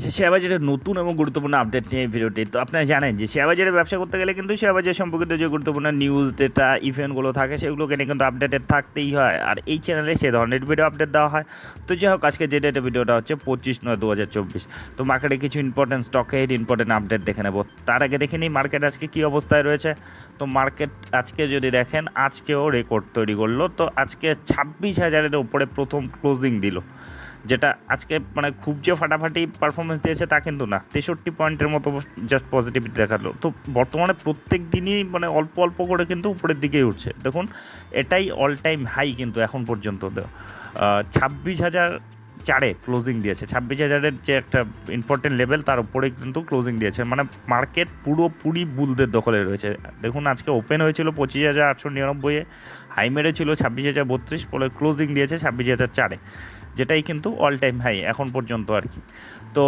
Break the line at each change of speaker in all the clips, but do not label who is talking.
আচ্ছা শেয়ার বাজারের নতুন এবং গুরুত্বপূর্ণ আপডেট নিয়ে এই ভিডিওটি তো আপনারা জানেন যে শেয়ার বাজারে ব্যবসা করতে গেলে কিন্তু শেয়ার বাজার সম্পর্কিত যে গুরুত্বপূর্ণ নিউজ ডেটা ইভেন্টগুলো থাকে, সেগুলোকে নিয়ে কিন্তু আপডেটেড থাকতেই হয়। আর এই চ্যানেলে সে ধরনের ভিডিও আপডেট দেওয়া হয়। তো যাই হোক আজকে যে ডেটে ভিডিওটা হচ্ছে পঁচিশ নয় দু হাজার চব্বিশ। তো মার্কেটে কিছু ইম্পর্টেন্ট স্টকের ইম্পর্টেন্ট আপডেট দেখে নেব। তার আগে দেখে নিই মার্কেট আজকে কী অবস্থায় রয়েছে। তো মার্কেট আজকে যদি দেখেন, আজকেও রেকর্ড তৈরি করল। তো আজকে ছাব্বিশ হাজারের উপরে প্রথম ক্লোজিং দিল। যেটা আজকে মানে খুব যে ফাটাফাটি পারফরমেন্স দিয়েছে তা কিন্তু না। তেষট্টি পয়েন্টের মতো জাস্ট পজিটিভিটি দেখাল। তো বর্তমানে প্রত্যেক দিনই মানে অল্প অল্প করে কিন্তু উপরের দিকেই উঠছে। দেখুন, এটাই অল টাইম হাই কিন্তু এখন পর্যন্ত। ছাব্বিশ হাজার চারে ক্লোজিং দিয়েছে। ছাব্বিশ হাজারের যে একটা ইম্পর্টেন্ট লেভেল তার উপরে কিন্তু ক্লোজিং দিয়েছে। মানে মার্কেট পুরোপুরি বুলদের দখলে রয়েছে। দেখুন, আজকে ওপেন হয়েছিল পঁচিশ হাজার আটশো নিরানব্বইয়ে হাই মেরেছিল ছাব্বিশ হাজার বত্রিশ পরে ক্লোজিং দিয়েছে ছাব্বিশ হাজার চারে। যেটাই কিন্তু অল টাইম হাই এখন পর্যন্ত আর কি। তো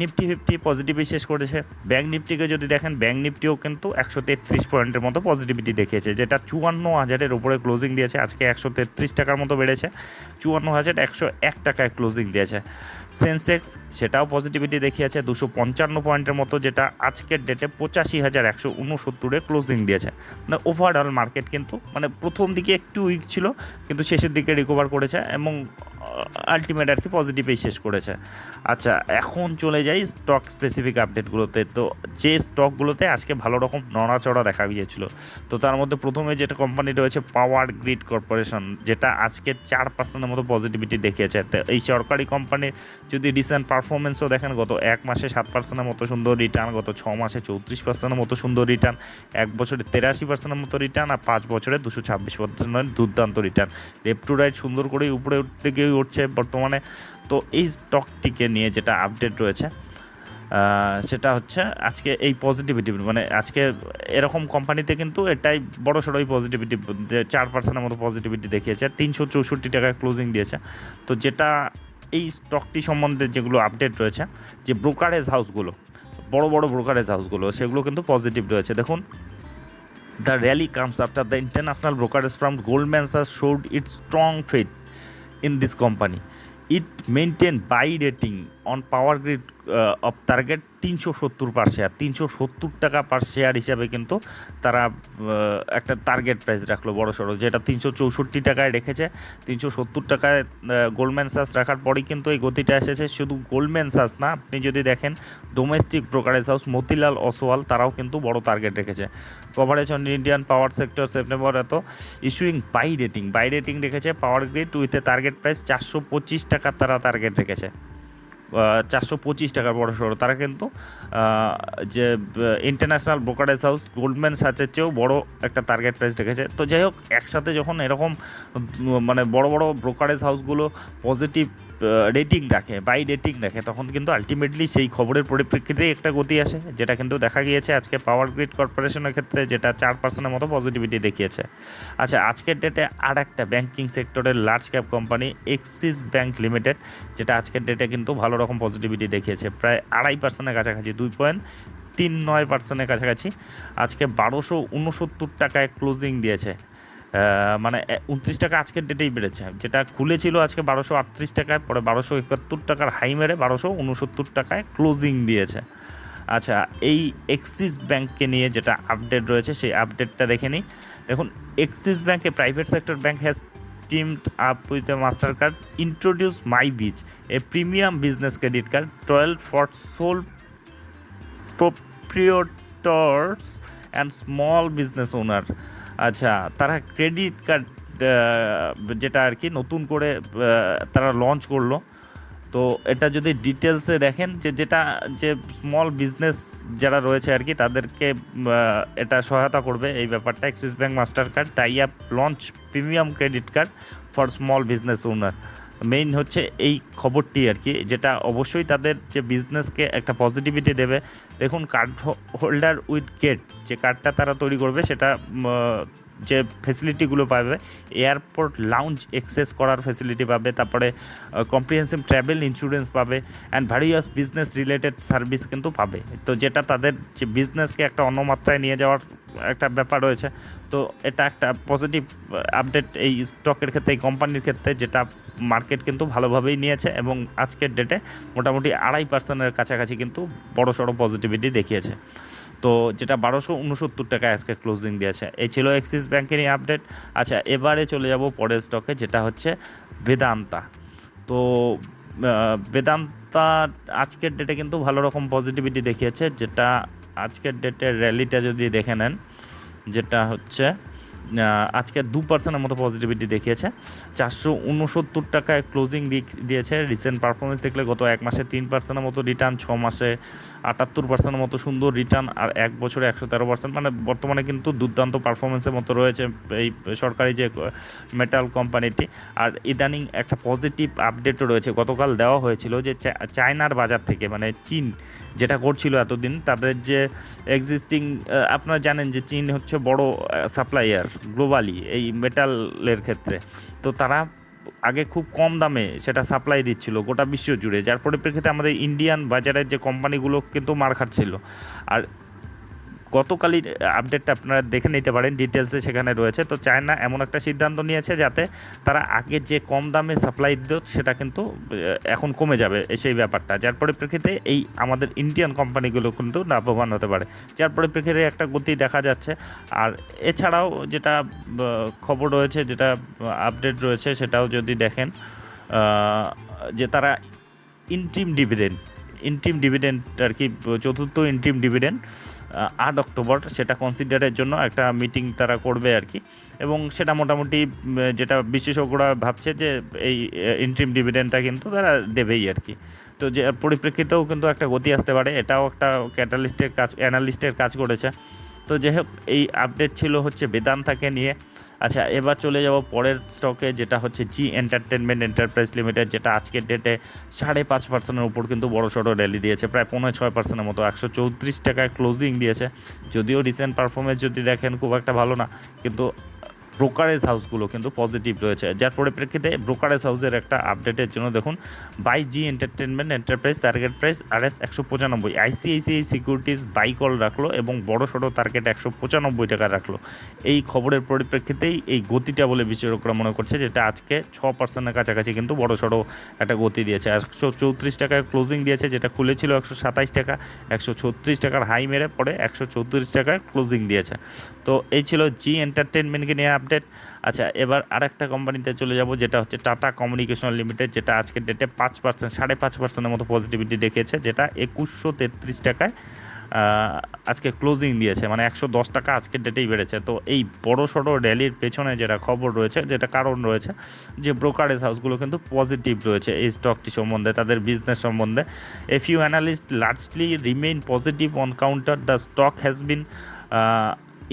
নিফটি ফিফটি পজিটিভই শেষ করেছে। ব্যাঙ্ক নিফটিকে যদি দেখেন ব্যাঙ্ক নিফটিও কিন্তু একশো তেত্রিশ পয়েন্টের মতো পজিটিভিটি দেখিয়েছে, যেটা চুয়ান্ন হাজারের উপরে ক্লোজিং দিয়েছে। আজকে একশো তেত্রিশ টাকার মতো বেড়েছে। চুয়ান্ন হাজার একশো এক টাকায় ক্লোজিং দিয়েছে। সেন্সেক্স সেটাও পজিটিভিটি দেখিয়েছে, দুশো পঞ্চান্ন পয়েন্টের মতো, যেটা আজকের ডেটে পঁচাশি হাজার একশো উনসত্তরে ক্লোজিং দিয়েছে। মানে ওভারঅল মার্কেট কিন্তু মানে প্রথম দিকে একটু উইক ছিল, কিন্তু শেষের দিকে রিকভার করেছে এবং আলটিমেট আর কি পজিটিভেই শেষ করেছে। আচ্ছা এখন চলে যাই স্টক স্পেসিফিক আপডেটগুলোতে তো যে স্টকগুলোতে আজকে ভালো রকম নড়াচড়া দেখা গিয়েছিল, তো তার মধ্যে প্রথমে যেটা কোম্পানি রয়েছে পাওয়ার গ্রিড কর্পোরেশন যেটা আজকে চার পার্সেন্টের মতো পজিটিভিটি দেখিয়েছে। তো এই সরকারি কোম্পানির যদি রিসেন্ট পারফরমেন্সও দেখেন, গত এক মাসে সাত পার্সেন্টের মতো সুন্দর রিটার্ন গত ছ মাসে চৌত্রিশ পার্সেন্টের মতো সুন্দর রিটার্ন এক বছরে তেরাশি পার্সেন্টের মতো রিটার্ন আর পাঁচ বছরে দুশো ছাব্বিশ পার্সেন্টের দুর্দান্ত রিটার্ন লেফট টু রাইট সুন্দর করেই উপরে উঠতে গিয়ে উঠছে। বর্তমানে তো এই স্টকটিকে নিয়ে যেটা আপডেট রয়েছে সেটা হচ্ছে আজকে এই পজিটিভিটি মানে আজকে এরকম কোম্পানিতে কিন্তু এটাই বড় সড়োই পজিটিভিটি চার পার্সেন্টের মতো পজিটিভিটি দেখিয়েছে, তিনশো চৌষট্টি টাকায় ক্লোজিং দিয়েছে তো যেটা এই স্টকটি সম্বন্ধে যেগুলো আপডেট রয়েছে, যে ব্রোকারেজ হাউসগুলো বড় বড় ব্রোকারেজ হাউসগুলো সেগুলো কিন্তু পজিটিভ রয়েছে দেখুন the rally comes after the international brokerage from Goldman Sachs showed it strong faith in this company. It maintained by rating power grid uh, of target তিনশো সত্তর পার শেয়ার তিনশো সত্তর টাকা পার শেয়ার হিসাবে কিন্তু তারা একটা টার্গেট প্রাইস রাখল বড় সড়ো যেটা তিনশো চৌষট্টি টাকায় রেখেছে। তিনশো সত্তর টাকায় গোল্ডম্যান সাস রাখার পরেই কিন্তু এই গতিটা এসেছে। শুধু গোল্ডম্যান সাস না আপনি যদি দেখেন domestic brokerage house Motilal Oswal তারাও কিন্তু বড় টার্গেট রেখেছে। Coverage on Indian power sector September এত issuing buy rating buy rating রেখেছে power grid with a target price চারশো পঁচিশ টাকার তারা টার্গেট রেখেছে। চারশো পঁচিশ টাকার বড় সড়ো তারা কিন্তু যে ইন্টারন্যাশনাল ব্রোকারেজ হাউস গোল্ডম্যান সার্চের চেয়েও বড় একটা টার্গেট প্রাইস রেখেছে। তো যাই হোক, একসাথে যখন এরকম মানে বড় বড় ব্রোকারেজ হাউসগুলো পজিটিভ রেটিং রাখে বাই রেটিং রাখে তখন কিন্তু আলটিমেটলি সেই খবরের পরিপ্রেক্ষিতেই একটা গতি আসে, যেটা কিন্তু দেখা গিয়েছে আজকে পাওয়ার গ্রিড কর্পোরেশনের ক্ষেত্রে, যেটা চার পার্সেন্টের মতো পজিটিভিটি দেখিয়েছে। আচ্ছা আজকের ডেটে আর একটা ব্যাঙ্কিং সেক্টরের large cap company Axis bank limited যেটা আজকের ডেটে কিন্তু ভালো রকম পজিটিভিটি দেখিয়েছে, প্রায় আড়াই পার্সেন্টের কাছাকাছি, দুই পয়েন্ট তিন নয় পার্সেন্টের কাছাকাছি। আজকে বারোশো উনসত্তর টাকায় ক্লোজিং দিয়েছে। মানে উনত্রিশ টাকা আজকের ডেটেই বেড়েছে। যেটা খুলেছিল আজকে বারোশো আটত্রিশ টাকায় পরে বারোশো একাত্তর টাকার হাই মেরে বারোশো উনসত্তর টাকায় ক্লোজিং দিয়েছে। আচ্ছা এই এক্সিস ব্যাঙ্ককে নিয়ে যেটা আপডেট রয়েছে সেই আপডেটটা দেখে নিই। দেখুন এক্সিস ব্যাঙ্কে private sector bank has teamed up with a MasterCard, introduce MyBeach, a premium business credit card, 12 for sole proprietors and small business owner. আচ্ছা তারা ক্রেডিট কার্ড যেটা আর কি নতুন করে তারা লঞ্চ করল। তো এটা যদি ডিটেলসে দেখেন যে যেটা, যে স্মল বিজনেস যারা রয়েছে আর কি, তাদেরকে এটা সহায়তা করবে এই ব্যাপারটা। Axis bank Mastercard tie up launch premium credit card for small business owner main হচ্ছে এই খবরটি আর কি যেটা অবশ্যই তাদের যে বিজনেসকে একটা পজিটিভিটি দেবে। দেখুন কার্ড হোল্ডার উইথ গেট যে কার্ডটা তারা তৈরি করবে, সেটা যে ফেসিলিটিগুলো পাবে এয়ারপোর্ট লাউঞ্জ এক্সেস করার ফেসিলিটি পাবে, তারপরে কম্প্রিহেন্সিভ ট্রাভেল ইন্স্যুরেন্স পাবে and various business related service কিন্তু পাবে। তো যেটা তাদের যে বিজনেসকে একটা অন্য মাত্রায় নিয়ে যাওয়ার একটা ব্যাপার রয়েছে। তো এটা একটা পজিটিভ আপডেট এই স্টকের ক্ষেত্রে, এই কোম্পানির ক্ষেত্রে যেটা মার্কেট কিন্তু ভালোভাবেই নিয়েছে এবং আজকের ডেটে মোটামুটি আড়াই পার্সেন্টের কাছাকাছি কিন্তু বড় সড়ো পজিটিভিটি দেখিয়েছে। তো যেটা বারোশো উনসত্তর টাকায় আজকে ক্লোজিং দিয়েছে। এই ছিল অ্যাক্সিস ব্যাঙ্কেরই আপডেট আচ্ছা এবারে চলে যাব পরের স্টকে যেটা হচ্ছে বেদান্তা। তো বেদান্তা আজকের ডেটে কিন্তু ভালো রকম পজিটিভিটি দেখিয়েছে, যেটা আজকের ডেটের র্যালিটা যদি দেখে নেন যেটা হচ্ছে আজকে দু পার্সেন্টের মতো পজিটিভিটি দেখিয়েছে। চারশো উনসত্তর টাকায় ক্লোজিং দিয়েছে। রিসেন্ট পারফরমেন্স দেখলে গত এক মাসে তিন পার্সেন্টের মতো রিটার্ন ছ মাসে আটাত্তর পার্সেন্টের মতো সুন্দর রিটার্ন আর এক বছরে একশো তেরো পার্সেন্ট মানে বর্তমানে কিন্তু দুর্দান্ত পারফরমেন্সের মতো রয়েছে এই সরকারি যে মেটাল কোম্পানিটি আর ইদানিং একটা পজিটিভ আপডেটও রয়েছে। গতকাল দেওয়া হয়েছিল যে চায়নার বাজার থেকে মানে চীন যেটা করছিল এতদিন, তাদের যে এক্সিস্টিং আপনারা জানেন যে চীন হচ্ছে বড় সাপ্লায়ার গ্লোবালি এই মেটালের ক্ষেত্রে। তো তারা আগে খুব কম দামে সেটা সাপ্লাই দিচ্ছিল গোটা বিশ্ব জুড়ে, যার পরিপ্রেক্ষিতে আমাদের ইন্ডিয়ান বাজারের যে কোম্পানিগুলো কিন্তু মার খাচ্ছিল। আর গতকালই আপডেটটা আপনারা দেখে নিতে পারেন ডিটেলসে সেখানে রয়েছে। তো চায়না এমন একটা সিদ্ধান্ত নিয়েছে যাতে তারা আগে যে কম দামে সাপ্লাই দিত, সেটা কিন্তু এখন কমে যাবে সেই ব্যাপারটা। যার পরিপ্রেক্ষিতে এই আমাদের ইন্ডিয়ান কোম্পানিগুলো কিন্তু লাভবান হতে পারে। যার পরিপ্রেক্ষিতে একটা গতি দেখা যাচ্ছে। আর এছাড়াও যেটা খবর রয়েছে, যেটা আপডেট রয়েছে, সেটাও যদি দেখেন যে তারা ইন্ট্রিম ডিভিডেন্ড ইন্ট্রিম ডিভিডেন্ড আর কি, চতুর্থ ইন্ট্রিম ডিভিডেন্ড আট অক্টোবর সেটা কনসিডারের জন্য একটা মিটিং তারা করবে আর কি। এবং সেটা মোটামুটি যেটা বিশেষজ্ঞরা ভাবছে যে এই ইন্ট্রিম ডিভিডেন্ডটা কিন্তু তারা দেবেই আর কি। তো যে, পরিপ্রেক্ষিতেও কিন্তু একটা গতি আসতে পারে, এটাও একটা ক্যাটালিস্টের কাজ অ্যানালিস্টের কাজ করেছে। তো যাই হোক, এই আপডেট ছিল হচ্ছে বেদান্তাকে নিয়ে। আচ্ছা এবার চলে যাব পরের স্টকে যেটা হচ্ছে জি এন্টারটেনমেন্ট এন্টারপ্রাইজ লিমিটেড যেটা আজকের ডেটে সাড়ে পাঁচ পার্সেন্টের উপর কিন্তু বড় সড়ো র্যালি দিয়েছে। প্রায় পনেরো ছয় পার্সেন্টের মতো, একশো চৌত্রিশ টাকায় ক্লোজিং দিয়েছে। যদিও রিসেন্ট পারফরমেন্স যদি দেখেন, খুব একটা ভালো না, কিন্তু ব্রোকারেজ হাউসগুলো কিন্তু পজিটিভ রয়েছে। যার পরিপ্রেক্ষিতে ব্রোকারেজ হাউসের একটা আপডেটের জন্য দেখুন buy Zee entertainment enterprise target price R S একশো পঁচানব্বই আইসিআইসিআই সিকিউরিটিজ বাই কল রাখল এবং বড় সড়ো টার্গেট একশো পঁচানব্বই টাকা রাখল। এই খবরের পরিপ্রেক্ষিতেই এই গতিটা বলে বিশেষজ্ঞরা মনে করছে, যেটা আজকে ছ পার্সেন্টের কাছাকাছি কিন্তু বড় সড়ো একটা গতি দিয়েছে। একশো চৌত্রিশ টাকায় ক্লোজিং দিয়েছে, যেটা খুলেছিল একশো সাতাইশ টাকা, একশো ছত্রিশ টাকার হাই মেরে পরে একশো চৌত্রিশ টাকায় ক্লোজিং দিয়েছে। তো এই ছিল জি এন্টারটেনমেন্টকে নিয়ে আপডেট আচ্ছা এবার আরেকটা কোম্পানিতে চলে যাব, যেটা হচ্ছে টাটা কমিউনিকেশন লিমিটেড যেটা আজকের ডেটে পাঁচ পার্সেন্ট সাড়ে পাঁচ পার্সেন্টের মতো পজিটিভিটি দেখিয়েছে, যেটা একুশশো তেত্রিশ টাকায় আজকে ক্লোজিং দিয়েছে মানে একশো দশ টাকা আজকের ডেটেই বেড়েছে। তো এই বড় সড়ো র্যালির পেছনে যেটা খবর রয়েছে, যেটা কারণ রয়েছে যে ব্রোকারেজ হাউসগুলো কিন্তু পজিটিভ রয়েছে এই স্টকটি সম্বন্ধে, তাদের বিজনেস সম্বন্ধে। Few analyst largely remain positive on counter the stock has been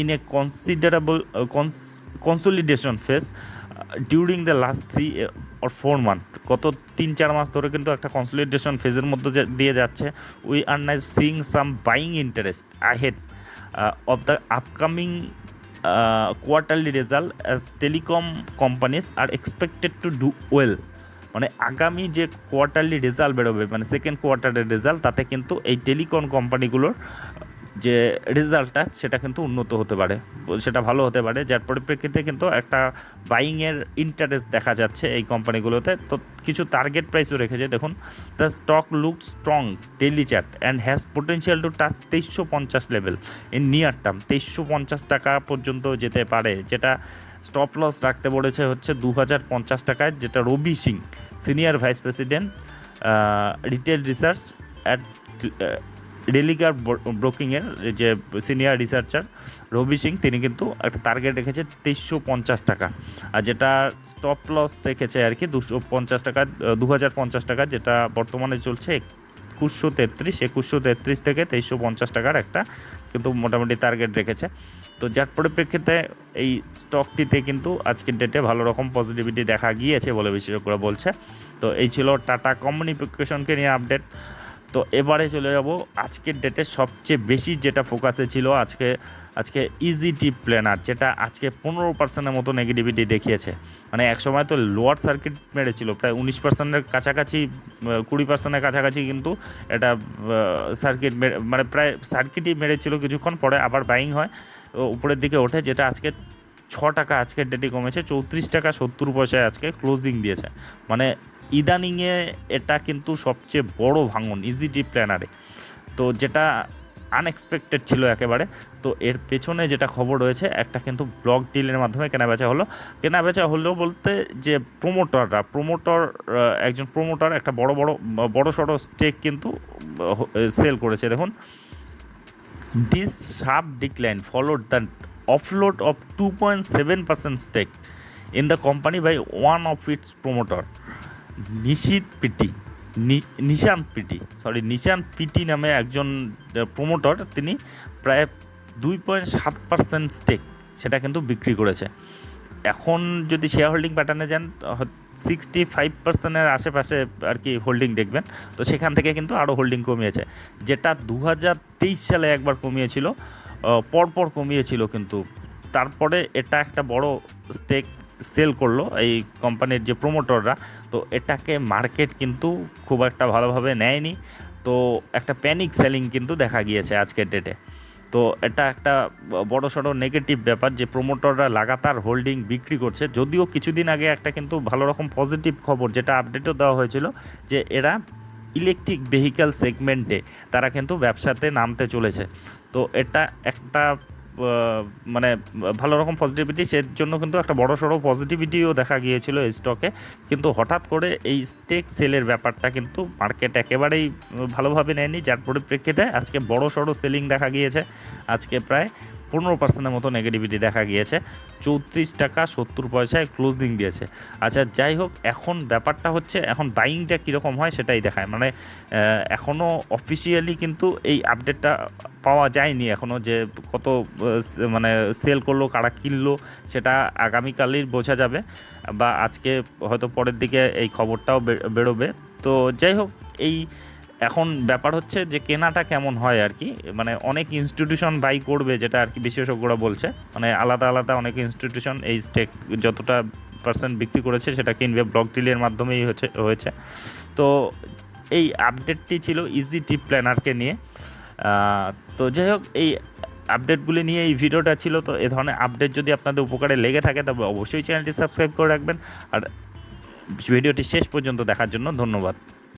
in a considerable consolidation face during the last three or four month গত তিন, চার মাস ধরে কিন্তু একটা কনসলিডেশন ফেজের মধ্যে দিয়ে যাচ্ছে। We are now seeing some buying interest ahead of the upcoming quarterly result as telecom companies are expected to do well মানে আগামী যে কোয়ার্টারলি রেজাল্ট বেরোবে মানে সেকেন্ড কোয়ার্টারের রেজাল্ট তাতে কিন্তু এই টেলিকম কোম্পানিগুলোর যে রেজাল্টটা সেটা কিন্তু উন্নত হতে পারে, সেটা ভালো হতে পারে। যার পরিপ্রেক্ষিতে কিন্তু একটা বাইংয়ের ইন্টারেস্ট দেখা যাচ্ছে এই কোম্পানিগুলোতে। তো কিছু টার্গেট প্রাইসও রেখেছে, দেখুন। The stock look strong daily chart and has potential to touch তেইশশো পঞ্চাশ লেভেল ইন নিয়ার টার্ম তেইশশো পঞ্চাশ টাকা পর্যন্ত যেতে পারে, যেটা স্টপ লস রাখতে বলেছে হচ্ছে দু হাজার পঞ্চাশ টাকায়, যেটা Ravi Singh senior vice president retail research at Religare ব্রোকিংয়ের যে সিনিয়র রিসার্চার রবি সিং, তিনি কিন্তু একটা টার্গেট রেখেছে তেইশশো পঞ্চাশ টাকা। আর যেটা স্টপ লস রেখেছে আর কি দুশো পঞ্চাশ টাকা, দু হাজার পঞ্চাশ টাকা, যেটা বর্তমানে চলছে একুশশো তেত্রিশ একুশশো তেত্রিশ থেকে তেইশশো পঞ্চাশ টাকার একটা কিন্তু মোটামুটি টার্গেট রেখেছে। তো যার পরিপ্রেক্ষিতে এই স্টকটিতে কিন্তু আজকের ডেটে ভালো রকম পজিটিভিটি দেখা গিয়েছে বলে বিশেষজ্ঞরা বলছে। তো এই ছিল টাটা কমিউনিকেশনকে নিয়ে আপডেট তো এবারে চলে যাব। আজকের ডেটে সবচেয়ে বেশি যেটা ফোকাসে ছিল আজকে আজকে ইজি টিপ প্ল্যানার যেটা আজকে পনেরো পার্সেন্টের মতো নেগেটিভিটি দেখিয়েছে। মানে এক সময় তো লোয়ার সার্কিট মেরেছিল, প্রায় উনিশ পার্সেন্টের কাছাকাছি কুড়ি পার্সেন্টের কাছাকাছি কিন্তু এটা সার্কিট মানে প্রায় সার্কিটই মেরেছিল কিছুক্ষণ, পরে আবার বাইং হয়। উপরের দিকে ওঠে, যেটা আজকে ছ টাকা আজকের ডেটে কমেছে, চৌত্রিশ টাকা সত্তর পয়সায় আজকে ক্লোজিং দিয়েছে। মানে ইদানিংয়ে এটা কিন্তু সবচেয়ে বড় ভাঙন ইজি ডিপ প্ল্যানারে তো যেটা আনএক্সপেক্টেড ছিল একেবারে, তো এর পেছনে যেটা খবর রয়েছে, একটা কিন্তু ব্লক ডিলের মাধ্যমে কেনা বেচা হলো। কেনা বেচা হলো বলতে যে প্রোমোটাররা প্রোমোটর একজন প্রোমোটার একটা বড় বড় বড় সড়ো স্টেক কিন্তু সেল করেছে। দেখুন this followed decline followed the offload of 2.7% stake in the company by one of its promoter Nishit Pitti Nishant Pitti sorry Nishant Pitti নামে একজন প্রোমোটর তিনি প্রায় দুই পয়েন্ট সাত পার্সেন্ট স্টেক সেটা কিন্তু বিক্রি করেছে। এখন যদি শেয়ার হোল্ডিং প্যাটার্নে যান সিক্সটি ফাইভ পার্সেন্টের আশেপাশে আর কি হোল্ডিং দেখবেন, তো সেখান থেকে কিন্তু আরও হোল্ডিং কমিয়েছে। যেটা দু হাজার তেইশ সালে একবার কমিয়েছিল পরপর কমিয়েছিল কিন্তু। তারপরে এটা একটা বড় স্টেক সেল করল এই কোম্পানির যে প্রোমোটররা তো এটাকে মার্কেট কিন্তু খুব একটা ভালোভাবে নেয়নি। তো একটা প্যানিক সেলিং কিন্তু দেখা গিয়েছে আজকের ডেটে তো এটা একটা বড় সড়ো নেগেটিভ ব্যাপার যে প্রোমোটররা লাগাতার হোল্ডিং বিক্রি করছে। যদিও কিছুদিন আগে একটা কিন্তু ভালো রকম পজিটিভ খবর যেটা আপডেটও দেওয়া হয়েছিল যে এরা ইলেকট্রিক ভেহিক্যাল সেগমেন্টে তারা কিন্তু ব্যবসাতে নামতে চলেছে। তো এটা একটা মানে ভালো রকম পজিটিভিটি সের জন্য কিন্তু একটা বড় সড়ো পজিটিভিটিও দেখা গিয়েছিল এই স্টকে কিন্তু হঠাৎ করে এই স্টেক সেলের ব্যাপারটা কিন্তু মার্কেট একেবারেই ভালোভাবে নেয়নি, যার পরিপ্রেক্ষিতে আজকে বড় সড়ো সেলিং দেখা গিয়েছে, আজকে প্রায় পনেরো পার্সেন্টের মতো নেগেটিভিটি দেখা গিয়েছে। চৌত্রিশ টাকা সত্তর পয়সায় ক্লোজিং দিয়েছে। আচ্ছা যাই হোক, এখন ব্যাপারটা হচ্ছে, এখন বাইংটা কীরকম হয় সেটাই দেখায়। মানে এখনও অফিসিয়ালি কিন্তু এই আপডেটটা পাওয়া যায়নি এখনও যে কত মানে সেল করল, কারা কিনলো, সেটা আগামীকালই বোঝা যাবে। বা আজকে হয়তো পরের দিকে এই খবরটাও বেরোবে। তো যাই হোক, এই এখন ব্যাপার হচ্ছে যে কেনাটা কেমন হয় আর কি মানে অনেক ইনস্টিটিউশন বাই করবে যেটা আর কি বিশেষজ্ঞরা বলছে মানে আলাদা আলাদা অনেক ইনস্টিটিউশন এই স্টেক যতটা পার্সেন্ট বিক্রি করেছে সেটা কিনবে ব্লক ডিলের মাধ্যমেই হচ্ছে, হয়েছে। তো এই আপডেটটি ছিল ইজি টিপ প্ল্যানারকে নিয়ে। তো যাই হোক, এই আপডেটগুলি নিয়ে এই ভিডিওটা ছিল, তো এ ধরনের আপডেট যদি আপনাদের উপকারে লেগে থাকে, তবে অবশ্যই চ্যানেলটি সাবস্ক্রাইব করে রাখবেন। আর ভিডিওটি শেষ পর্যন্ত দেখার জন্য ধন্যবাদ।